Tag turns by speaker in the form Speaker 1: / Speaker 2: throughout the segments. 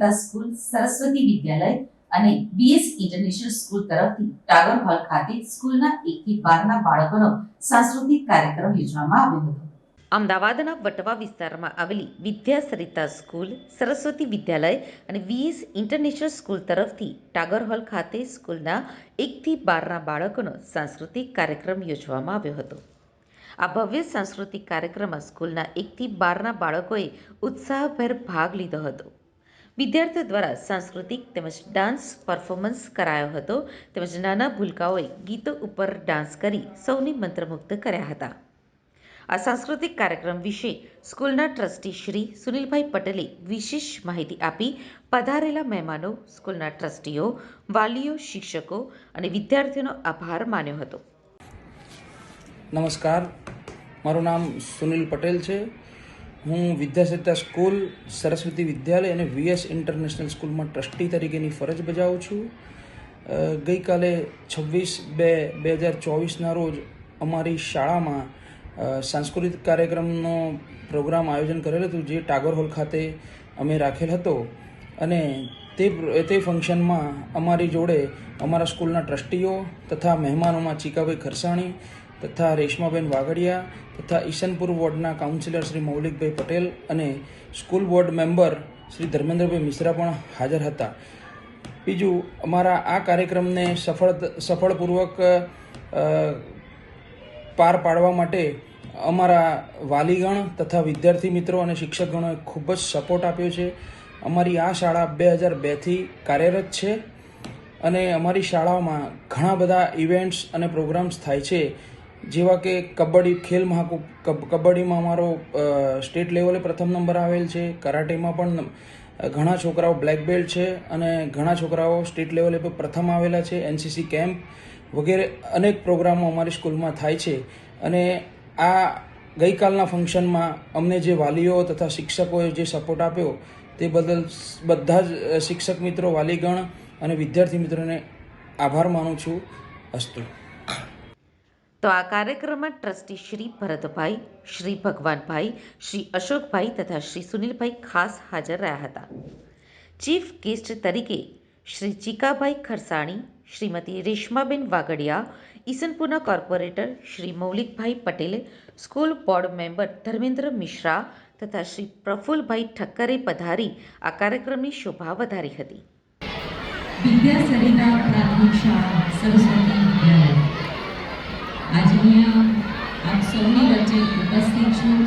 Speaker 1: Sarita school, Saraswati Vidyalaya અને BS international school તરફથી Tagore hall ખાતે સ્કૂલના એકથી બારના બાળકોનો સાંસ્કૃતિક કાર્યક્રમ યોજવામાં આવ્યો હતો. અમદાવાદના વટવા વિસ્તારમાં આવેલી વિદ્યા સરિતા સ્કૂલ, સરસ્વતી વિદ્યાલય અને વીએસ ઇન્ટરનેશનલ સ્કૂલ તરફથી ટાગોર હોલ ખાતે સ્કૂલના એકથી બારના બાળકોનો સાંસ્કૃતિક કાર્યક્રમ યોજવામાં આવ્યો હતો. આ ભવ્ય સાંસ્કૃતિક કાર્યક્રમમાં સ્કૂલના એકથી બારના બાળકોએ ઉત્સાહભેર ભાગ લીધો હતો. વિદ્યાર્થીઓ દ્વારા સાંસ્કૃતિક તેમજ ડાન્સ પરફોર્મન્સ કરાયો હતો. તેમજ નાના ભૂલકાઓએ ગીતો ઉપર ડાન્સ કરી સૌને મંત્રમુગ્ધ કર્યા હતા. આ સાંસ્કૃતિક કાર્યક્રમ વિશે સ્કૂલના ટ્રસ્ટી શ્રી સુનિલભાઈ પટેલે વિશેષ માહિતી આપી પધારેલા મહેમાનો, સ્કૂલના ટ્રસ્ટીઓ, વાલીઓ, શિક્ષકો અને વિદ્યાર્થીઓનો આભાર માન્યો હતો.
Speaker 2: નમસ્કાર. મારું નામ સુનિલ પટેલ છે. હું વિદ્યાસત્તા સ્કૂલ, સરસ્વતી વિદ્યાલય અને વીએસ ઇન્ટરનેશનલ સ્કૂલમાં ટ્રસ્ટી તરીકેની ફરજ બજાવું છું. ગઈકાલે છવ્વીસ બે બે હજાર ચોવીસના રોજ અમારી શાળામાં સાંસ્કૃતિક કાર્યક્રમનો પ્રોગ્રામ આયોજન કરેલ હતું, જે ટાગોર હોલ ખાતે અમે રાખેલ હતો. અને તે તે ફંક્શનમાં અમારી જોડે અમારા સ્કૂલના ટ્રસ્ટીઓ તથા મહેમાનોમાં ચીકાભાઈ ખરસાણી તથા રેશમાબેન વાગડિયા તથા ઈશનપુર વોર્ડના કાઉન્સિલર શ્રી મૌલિકભાઈ પટેલ અને school board member Shri Dharmendrabhai Mishra પણ હાજર હતા. બીજું, અમારા આ કાર્યક્રમને સફળ સફળપૂર્વક પાર પાડવા માટે અમારા વાલીગણ તથા વિદ્યાર્થી મિત્રો અને શિક્ષકગણોએ ખૂબ જ સપોર્ટ આપ્યો છે. અમારી આ શાળા બે હજાર બેથી કાર્યરત છે અને અમારી શાળાઓમાં ઘણા બધા ઇવેન્ટ્સ અને પ્રોગ્રામ્સ થાય છે. જેવા કે કબડ્ડી, ખેલ મહાકુંભ કબ- કબડ્ડીમાં અમારો સ્ટેટ લેવલે પ્રથમ નંબર આવેલ છે. કરાટેમાં પણ ઘણા છોકરાઓ બ્લેક બેલ્ટ છે અને ઘણા છોકરાઓ સ્ટેટ લેવલે પણ પ્રથમ આવેલા છે. એનસીસી કેમ્પ વગેરે અનેક પ્રોગ્રામો અમારી સ્કૂલમાં થાય છે. અને આ ગઈકાલના ફંક્શનમાં અમને જે વાલીઓ તથા શિક્ષકોએ જે સપોર્ટ આપ્યો તે બદલ બધા જ શિક્ષક મિત્રો, વાલીગણ અને વિદ્યાર્થી મિત્રોને આભાર માનું છું. અસ્તુ.
Speaker 1: તો આ કાર્યક્રમમાં ટ્રસ્ટી શ્રી ભરતભાઈ, શ્રી ભગવાનભાઈ, શ્રી અશોકભાઈ તથા શ્રી સુનિલભાઈ ખાસ હાજર રહ્યા હતા. ચીફ ગેસ્ટ તરીકે Shri Chikabhai Kharsani, Shrimati Reshmaben Vagadiya, ઈસનપુરના corporator Shri Maulikbhai Patel, school board member Dharmendra Mishra તથા શ્રી પ્રફુલભાઈ ઠક્કરે પધારી આ કાર્યક્રમની શોભા વધારી હતી.
Speaker 3: વિદ્યા પ્રાથમિક શાળા સરસ્વતી વિદ્યાલય. આજે અહીંયા આપ સૌની વચ્ચે ઉપસ્થિત છું.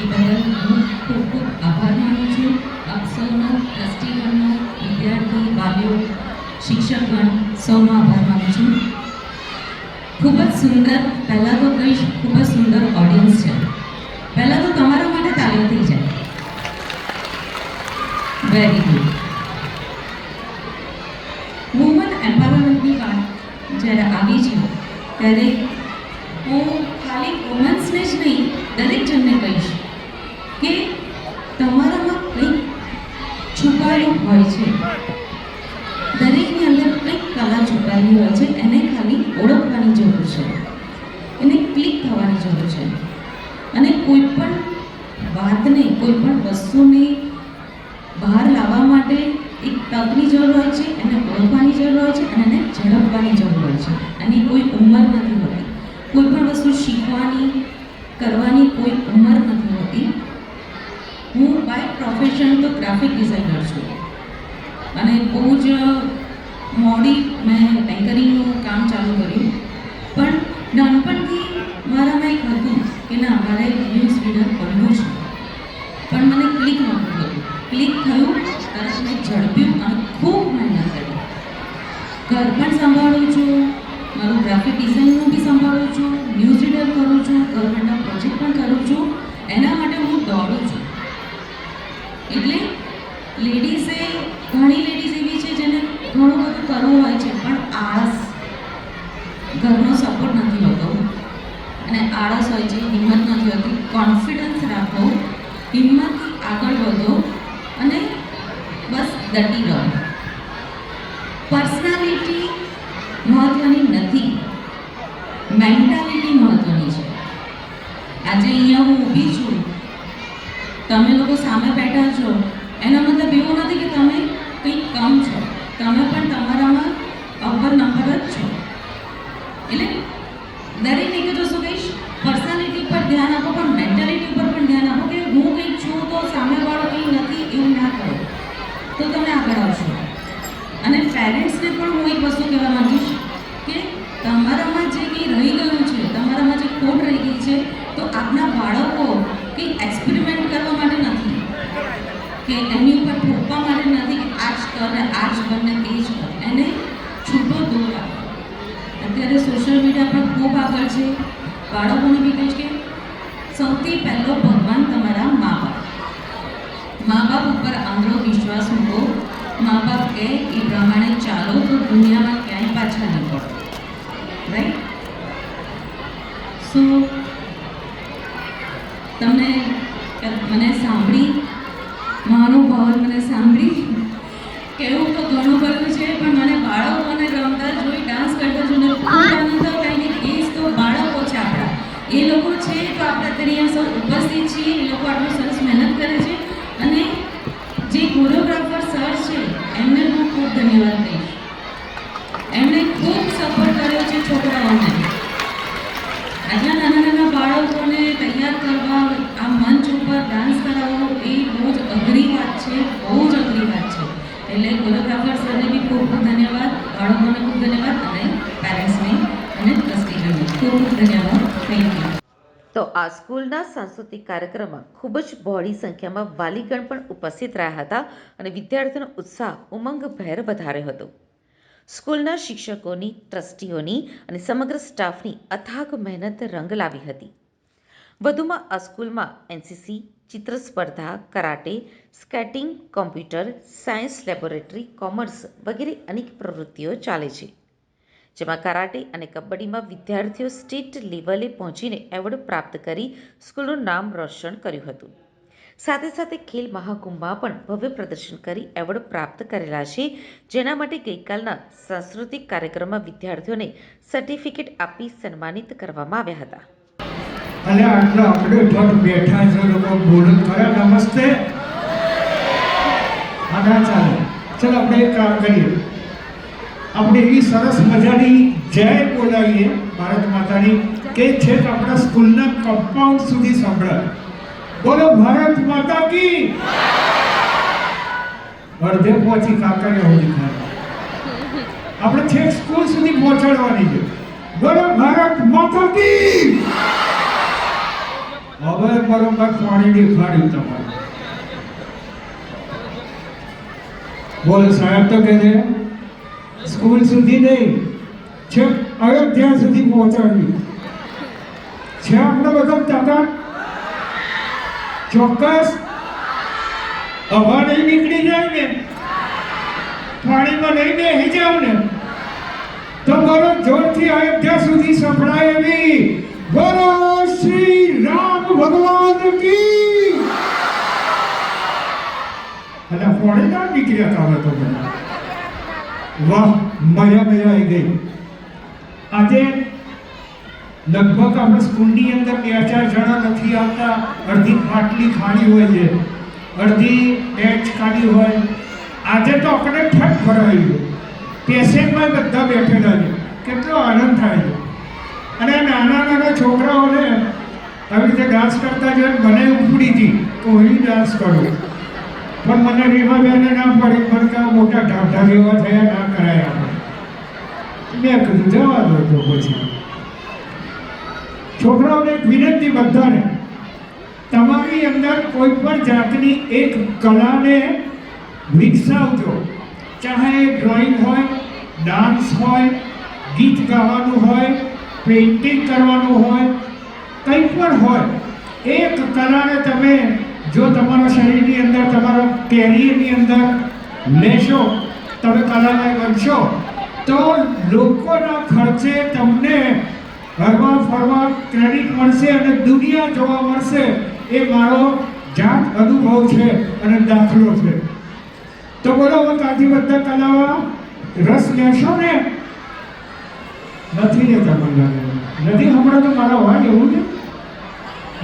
Speaker 3: એ બદલ હું ખૂબ ખૂબ આભાર માનું છું. આપ સૌનો, ટ્રસ્ટીગણનો, વિદ્યાર્થી વાલીઓ શિક્ષકગણ, સૌનો આભાર માનું છું. ખૂબ જ સુંદર, પહેલાં તો કહીશ ખૂબ જ સુંદર ઓડિયન્સ છે. પહેલાં તો તમારા માટે તાલીમ થઈ જાય. વેરી ગુડ વુમન એમ્પાવરમેન્ટની વાત જ્યારે આવી છે, ત્યારે હું ખાલી વુમન્સને જ નહીં દરેક જણને કહીશ કે તમારામાં કંઈક છુપાયેલું છે. દરેકની અંદર કંઈક કલા છુપાયેલી હોય છે, એને ખાલી ઓળખવાની જરૂર છે. એને ક્લિક થવાની જરૂર છે. અને કોઈ પણ વાતને કોઈ પણ વસ્તુને બહાર લાવવા માટે એક તકની જરૂર હોય છે, એને ઓળખવાની જરૂર હોય છે, અને એને ઝડપવાની જરૂર હોય છે. એની કોઈ ઉંમર નથી હોતી. કોઈ પણ વસ્તુ શીખવાની, કરવાની કોઈ ઉંમર નથી હોતી. હું બાય પ્રોફેશન તો ગ્રાફિક ડિઝાઇનર છું. અને બહુ જ મોડી મેં એન્કરિંગનું કામ ચાલુ કર્યું પણ નાનપણથી મારામાં એક હતું કે ના મારે ન્યૂઝ રીડર બનવું છે પણ મને ક્લિક નહોતું થયું ક્લિક થયું તરત મેં ઝડપ્યું અને ખૂબ મહેનત કરી ઘર પણ સંભાળું છું મારું ગ્રાફિક ડિઝાઇનનું બી સંભાળું છું ન્યૂઝ રીડર કરું છું ગવર્મેન્ટના પ્રોજેક્ટ પણ કરું છું એના માટે હું દોડું છું એટલે લેડીઝે ઘણી લેડીઝ એવી છે જેને ઘણું બધું કરવું હોય છે પણ આળસ ઘરનો સપોર્ટ નથી હોતો અને આળસ હોય છે હિંમત નથી હોતી કોન્ફિડન્સ રાખો હિંમતથી આગળ વધો અને બસ ડટી રહો પર્સનાલિટી મહત્વની નથી. મેન્ટાલિટી મહત્વની છે. આજે અહીંયા હું ઊભી છું. તમે કમ છો તમે પણ તમારામાં અવ્વલ નંબર જ છો એટલે દરેક એક જ વસ્તુ કહીશ પર્સનાલિટી પર ધ્યાન આપો પણ મેન્ટાલિટી પર પણ ધ્યાન આપો કે હું કંઈક છું તો સામેવાળો કંઈ નથી એવું ના કરો તો તમે આગળ આવશો અને પેરેન્ટ્સને પણ હું એક વસ્તુ કહેવા માંગીશ કે તમારામાં જે કંઈ રહી ગયું છે તમારામાં જે ખોટ રહી ગઈ છે તો આપના બાળકો કંઈ એક્સપેરિમેન્ટ કરવા માટે નથી. કે એની ઉપર થોપવા માટે નથી કે આ જ કર, આ જ બને તે જ કર. એને છૂટો દોર અત્યારે સોશિયલ મીડિયા પર ખૂબ આગળ છે. બાળકોને બી કહીશ કે સૌથી પહેલો ભગવાન તમારા મા બાપ મા બાપ ઉપર આંધળો વિશ્વાસ મૂકો. મા બાપ કહે એ પ્રમાણે ચાલો તો દુનિયામાં ક્યાંય પાછા નહીં પડો. રાઈટ સો તમને મને સાંભળી મહાનુભાવ મને સાંભળી. કેવું તો ઘણું બધું છે, પણ મને બાળકોને રમતા જોઈ ડાન્સ કરતા જોઈને ખૂબ આનંદ થાય. ને એ તો બાળકો છે આપણા. એ લોકો છે તો આપણે અત્યારે સૌ ઉપસ્થિત છીએ, એ લોકો આટલું સરસ મહેનત કરે છે. અને જે કોરિયોગ્રાફર સર છે, એમને હું ખૂબ ધન્યવાદ દઈશ એમણે ખૂબ સપોર્ટ કર્યો છે છોકરાઓને. આજના નાના નાના બાળકોને તૈયાર કરવા ડાન્સ કરાવવો એ બહુ જ અઘરી વાત છે, બહુ જ અઘરી વાત છે. એટલે કોરિયોગ્રાફર સરને બી ખૂબ ખૂબ ધન્યવાદ, બાળકોને ખૂબ ધન્યવાદ અને પેરેન્ટ્સને અને ટ્રસ્ટીજોને ખૂબ ખૂબ ધન્યવાદ. થેન્ક યુ
Speaker 1: તો આ સ્કૂલના સાંસ્કૃતિક કાર્યક્રમમાં ખૂબ જ બહોળી સંખ્યામાં વાલીગણ પણ ઉપસ્થિત રહ્યા હતા અને વિદ્યાર્થીઓનો ઉત્સાહ ઉમંગભેર વધાર્યો હતો. સ્કૂલના શિક્ષકોની, ટ્રસ્ટીઓની અને સમગ્ર સ્ટાફની અથાગ મહેનત રંગ લાવી હતી. વધુમાં આ સ્કૂલમાં એનસીસી ચિત્ર સ્પર્ધા karate skating computer science laboratory commerce વગેરે અનેક પ્રવૃત્તિઓ ચાલે છે. જેમાં કરાટે અને કબડ્ડીમાં વિદ્યાર્થીઓ સ્ટેટ લેવલે પહોંચીને એવોર્ડ પ્રાપ્ત કરી સ્કૂલનું નામ રોશન કર્યું હતું. સાથે સાથે ખેલ મહાકુંભમાં પણ ભવ્ય પ્રદર્શન કરી એવોર્ડ પ્રાપ્ત કરેલા છે, જેના માટે ગઈકાલના સાંસ્કૃતિક કાર્યક્રમમાં વિદ્યાર્થીઓને સર્ટિફિકેટ આપી સન્માનિત કરવામાં આવ્યા હતા.
Speaker 4: અને આટલો આપણે ઠઠ બેઠા છો લોકો. બોલો ખરા, નમસ્તે. આગળ ચાલે. ચલો, આપણે એક કામ કરીએ. આપણે એવી સરસ મજાની જય બોલાવીએ ભારત માતાની કે છે આપણા સ્કૂલના કમ્પાઉન્ડ સુધી સંભળાય બોલો, ભારત માતા કી અડધે પહોંચી કાકાને સુધી ખાય આપણે છેક સ્કૂલ સુધી પહોંચાડવાની છે. બોલો, ભારત માતા કી હવે બરોબર પાણી દેખાડ્યું તમારે. બોલો, સાહેબ તો કે છે, સ્કૂલ સુધી નહીં છે અયોધ્યા સુધી પહોંચાડવી છે આપણે બધા ચાતા ચોક્કસ? હવા નહીં નીકળી જાય ને, પાણીમાં નહીં બેસી જાવ ને તો બોલો જોરથી અયોધ્યા સુધી સંભળાય એવી બોલો શ્રી ભગવાન કી? અને ફોડે ના નીકળ્યા હવે તો વાહ, મજા મજા આવી ગઈ. આજે લગભગ આપણે સ્કૂલની અંદર બે ચાર જણા નથી આવતા. અડધી પાટલી ખાલી હોય છે. અડધી બેચ ખાલી હોય. આજે તો આપણે ઠક ભરાઈ ગયું. પેશન્ટમાં બધા બેઠેલા છે. કેટલો આનંદ થાય છે. અને નાના નાના છોકરાઓને આવી રીતે ડાન્સ કરતા જ મને ઉપડી હતી, તો હું ડાન્સ કરું. પણ મને રીમાબેને ના પડી પણ કે મોટા ઢાઢા જેવા થયા, ના કરાયા મેં કીધું, જવા દો તો પછી. છોકરાઓને એક વિનંતી બધાને, તમારી અંદર કોઈ પણ જાતની એક કલાને વિકસાવજો. ચાહે ડ્રોઈંગ હોય ડાન્સ હોય, ગીત ગાવાનું હોય પેઇન્ટિંગ કરવાનું હોય કંઈ પણ હોય, એક કલાને તમે જો તમારા શરીરની અંદર તમારા કેરિયરની અંદર લેશો, તમે કલાને ગણશો, તો લોકોના ખર્ચે તમને હરવા ફરવા ક્રેડિટ મળશે અને દુનિયા જોવા મળશે. એ મારો જાત અનુભવ છે અને દાખલો છે. તો બોલો હવે કાંથી બધા કલામાં રસ લેશો ને? નથી લેતા મને નથી, હમણાં તો મારા વાત એવું છે?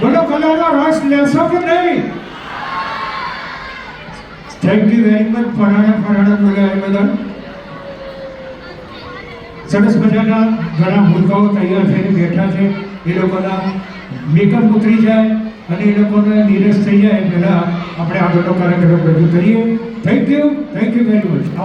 Speaker 4: બોલો કલાનો રસ લેશો કે નહીં? થેન્ક યુ વેરી મચ ફરાણા ફરાણા બોલ્યા બધા. સરસ મજાના ઘણા મુદ્દાઓ તૈયાર થઈને બેઠા છે. એ લોકોના મેકઅપ ઉતરી જાય અને એ લોકોને નીરસ થઈ જાય પહેલાં આપણે આગળનો કાર્યક્રમ રજૂ કરીએ. Thank you thank you very much